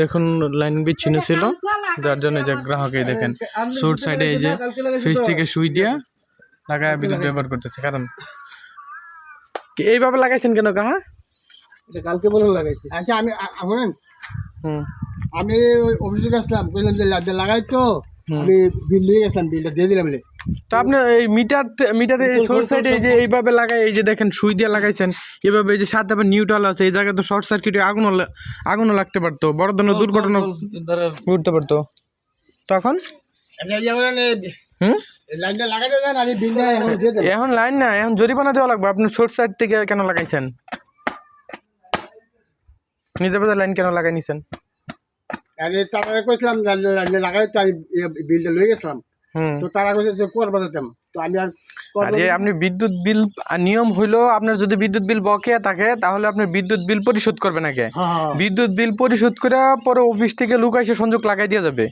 দেখুন লাইন বিচ্ছিন্ন ছিল। যার জন্য এই যে গ্রাহক দেখেন সুট সাইডে এই যে ফ্রিজ থেকে সুই দিয়া লাগায় বিদ্যুৎ ব্যবহার করতেছে কারণ কি এইভাবে লাগাইছেন কেন কাহা? এটা কালকে বলে লাগাইছি। আচ্ছা আমি হুম। আমি ওই অভিযোগ আসলাম বললাম যে লাগাই তো আমি বিল নিয়ে গেছিলাম বিলটা দিয়ে দিলাম বলে। তো আপনি এই মিটার মিটারে এই শর্ট সাইডে এই যে এইভাবে লাগাই এই যে দেখেন সুই দিয়ে লাগাইছেন এইভাবে এই যে সাথে আবার নিউট্রাল আছে এই জায়গায় তো শর্ট সার্কিটে আগুনও আগুনও লাগতে পারতো বড় ধরনের দুর্ঘটনা ঘটতে পারতো। তখন হুম? এখন লাইন না এখন জরিমানা দেওয়া লাগবে আপনি শর্ট সাইড থেকে কেন লাগাইছেন? নিজে বাজার লাইন কেন লাগাই নিছেন? আমি তারা কইছিলাম লাগাই তো আমি বিলটা লয়ে গেছিলাম। তো তারা কইছে যে করবা দিতাম তো আমি আর আরে আপনি বিদ্যুৎ বিল নিয়ম হইল আপনার যদি বিদ্যুৎ বিল বকেয়া থাকে তাহলে আপনি বিদ্যুৎ বিল পরিশোধ করবেন আগে। হ্যাঁ হ্যাঁ বিদ্যুৎ বিল পরিশোধ করে পরে অফিস থেকে লোক এসে সংযোগ লাগাই দিয়ে যাবে।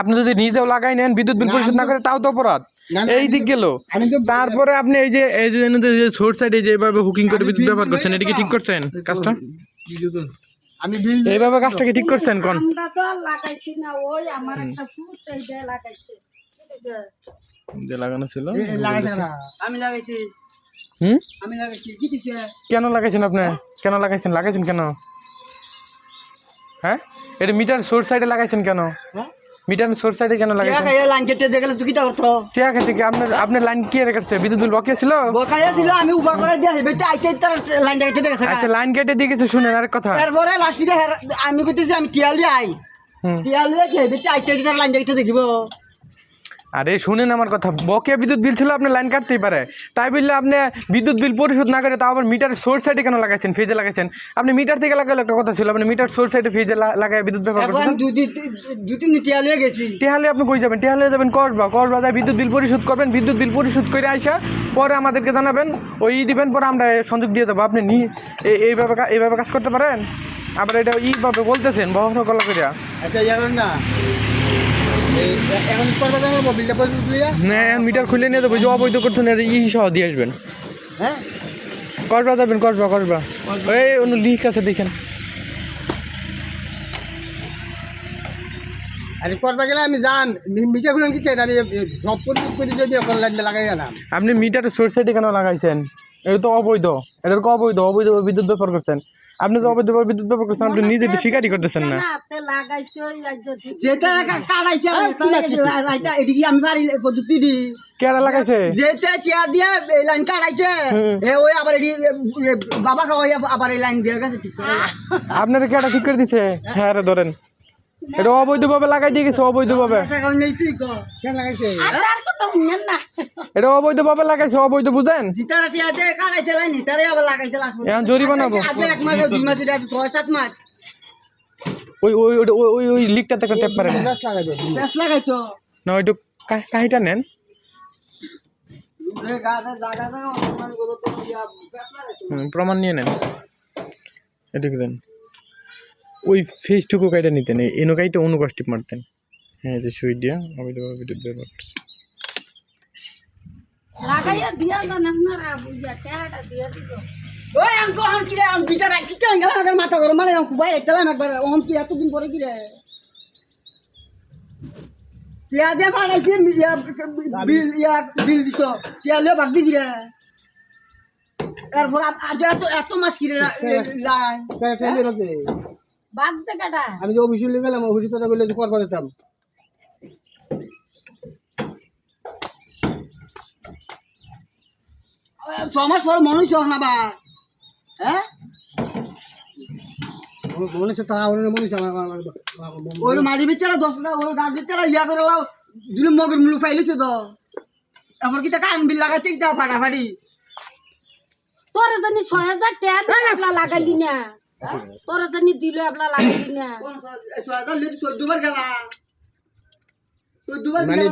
আপনি যদি নিজেও লাগাই নেন বিদ্যুৎ বিল পরিশোধ না করে তাও তো অপরাধ। এই দিক গেল। তারপরে আপনি এই যে এই যে শোর্ট সাইডে যেভাবে হুকিং করে বিদ্যুৎ ব্যবহার করছেন এটা কি ঠিক করছেন কাজটা? আমি বিল এইভাবে কাজটা কি ঠিক করছেন কোন? আমরা তো লাগাইছি না ওই আমার একটা ফুট লাগাইছে। যে লাগানো ছিল? আমি লাগাইছি। হুম? আমি লাগাইছি। কি দিছে? কেন লাগাইছেন আপনি? কেন লাগাইছেন? লাগাইছেন কেন? হ্যাঁ? এটা মিটার সোর্স সাইডে লাগাইছেন কেন? মিটার সোর্স সাইডে কেন লাগাইছেন? লাইন কেটে দেখলে তুই কিটা করতো? ঠিক আছে ঠিক আছে আপনার আপনার লাইন কি রেখেছে? বিদ্যুৎ বিল বকেয়া ছিল? বকায়া ছিল আমি উবা করে দিয়ে হেবে আইতে তার লাইন কেটে দেখেছে আচ্ছা লাইন কেটে দিয়ে গেছে শুনেন আরেক কথা। এরপরে লাস্টে আমি কইতেছি আমি টিয়ালি আই। হুম। টিয়ালি কি হেবে আইতে তার লাইন কেটে দেখিব। আরে শুনেন আমার কথা বকেয়া বিদ্যুৎ বিল ছিল আপনি লাইন কাটতেই পারে। তাই বললে আপনি বিদ্যুৎ বিল পরিশোধ না করে তাও আবার মিটার সোর্স সাইডে কেন লাগাইছেন ফ্রিজে লাগাইছেন? আপনি মিটার থেকে লাগালে একটা কথা ছিল আপনি মিটার সোর্স সাইডে ফ্রিজে লাগাই বিদ্যুৎ ব্যবহার করছেন। দুই তিন গেছি। টেহালে আপনি কই যাবেন? টেহালে যাবেন কসবা। কসবা যায় বিদ্যুৎ বিল পরিশোধ করবেন বিদ্যুৎ বিল পরিশোধ করে আইসা পরে আমাদেরকে জানাবেন ওই দিবেন পরে আমরা সংযোগ দিয়ে দেবো। আপনি নি এই- এইভাবে এইভাবে কাজ করতে পারেন? আবার এটা ইভাবে বলতেছেন বহন কলা করিয়া আচ্ছা ইয়ে করেন মিটার খুলে নিয়ে দেবো অবৈধ করতে না ই সহ দিয়ে আসবেন। হ্যাঁ কসবা যাবেন কসবা কসবা। এই, অন্য লিক আছে, দেখেন। মিটার আপনি মিটারের সোর্স কেন লাগাইছেন। এটা তো অবৈধ। এটা অবৈধ? অবৈধ বিদ্যুৎ ব্যবহার করছেন। আপনি তো অবৈধ বিদ্যুৎ ব্যবহার করছেন আপনি নিজে তো স্বীকারই করতেছেন না। যেটা কাটাইছে রাইতা এদিকে আমি পারি পদ্ধতি দি? কেরা লাগাইছে? যেতে টিয়া দিয়ে এই লাইন কাটাইছে হে ওই আবার এডি বাবা খাওয়াই আবার এই লাইন দিয়ে গেছে ঠিক করে। আপনারা কেটা ঠিক করে দিছে? হ্যাঁ। রে ধরেন। এটা অবৈধভাবে লাগাই দিয়ে গেছে অবৈধভাবে। এটা লাগাইছে অবৈধ বুঝেন? এখন জরিমানা ওই ওই ওই- ওই লিকটা থেকে টেপ না ওইটু কাহিটা নেন। প্রমাণ নিয়ে নেন। এটুকু দেন। ওই ফেসটুকু কাইটা নিতেন এই এনুকাইটা অনুকাষ্টিপ মারতেন হ্যাঁ যে সুই দিয়া অবৈধভাবে বিদ্যুৎ ব্যবহার। লাগাইয়া দিয়া দেন আপনারা বুঝা টেহাটা দিয়া দিব ওই আমি কখন কিরে আমি বিটা রাখি গেল মাথা গরম মানে আমি কুবাই একটালাম একবার ওহন কি এতদিন পরে কিরে টিয়া দিয়ে পাঠাইছে ইয়া বিল ইয়া বিল দিত টিয়া লিয়ে বাগদি কিরে এরপর আজ এত এত মাস কিরে লাইন আমি যে অফিসে লিখে গেলাম অফিসে কথা বললে করবা দিতাম। ছ মাস মনে হচ্ছে না বা? হ্যাঁ মনে হচ্ছে তারা মনে হচ্ছে আমার গাছ বিচারা ইয়া করে লাও দিলে মগের মুলু ফাইলিছে তো। এরপর কি তা কান বিল লাগাইছে কি তা ফাটাফাটি? তোরা জানি ছয় হাজার দিয়ে লাগাইলি না। তোরা জানি দিলে আপলা লাগাইলি না। চোদ্দ বার গেলা চোদ্দ বার মানে